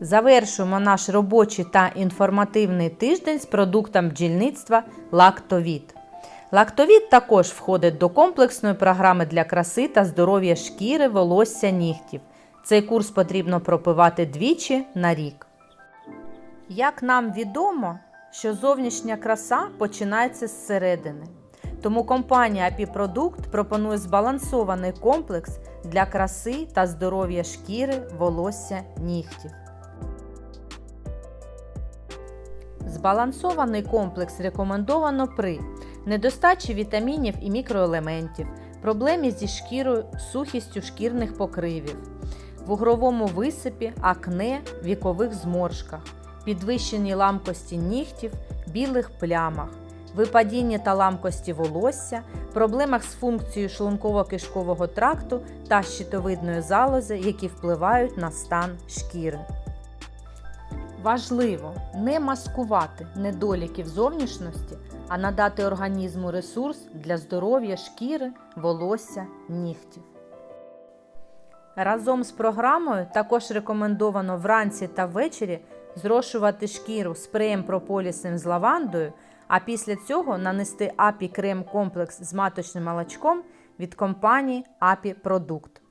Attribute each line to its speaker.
Speaker 1: Завершуємо наш робочий та інформативний тиждень з продуктом бджільництва Лактовіт. Лактовіт також входить до комплексної програми для краси та здоров'я шкіри, волосся, нігтів. Цей курс потрібно пропивати двічі на рік. Як нам відомо, що зовнішня краса починається зсередини. Тому компанія Апіпродукт пропонує збалансований комплекс для краси та здоров'я шкіри, волосся, нігтів. Збалансований комплекс рекомендовано при недостачі вітамінів і мікроелементів, проблемі зі шкірою, сухістю шкірних покривів, вугровому висипі, акне, вікових зморшках, підвищеній ламкості нігтів, білих плямах, випадінні та ламкості волосся, проблемах з функцією шлунково-кишкового тракту та щитовидної залози, які впливають на стан шкіри. Важливо не маскувати недоліків зовнішності, а надати організму ресурс для здоров'я шкіри, волосся, нігтів. Разом з програмою також рекомендовано вранці та ввечері зрошувати шкіру спреєм прополісом з лавандою, а після цього нанести апі крем комплекс з маточним молочком від компанії Апі Продукт.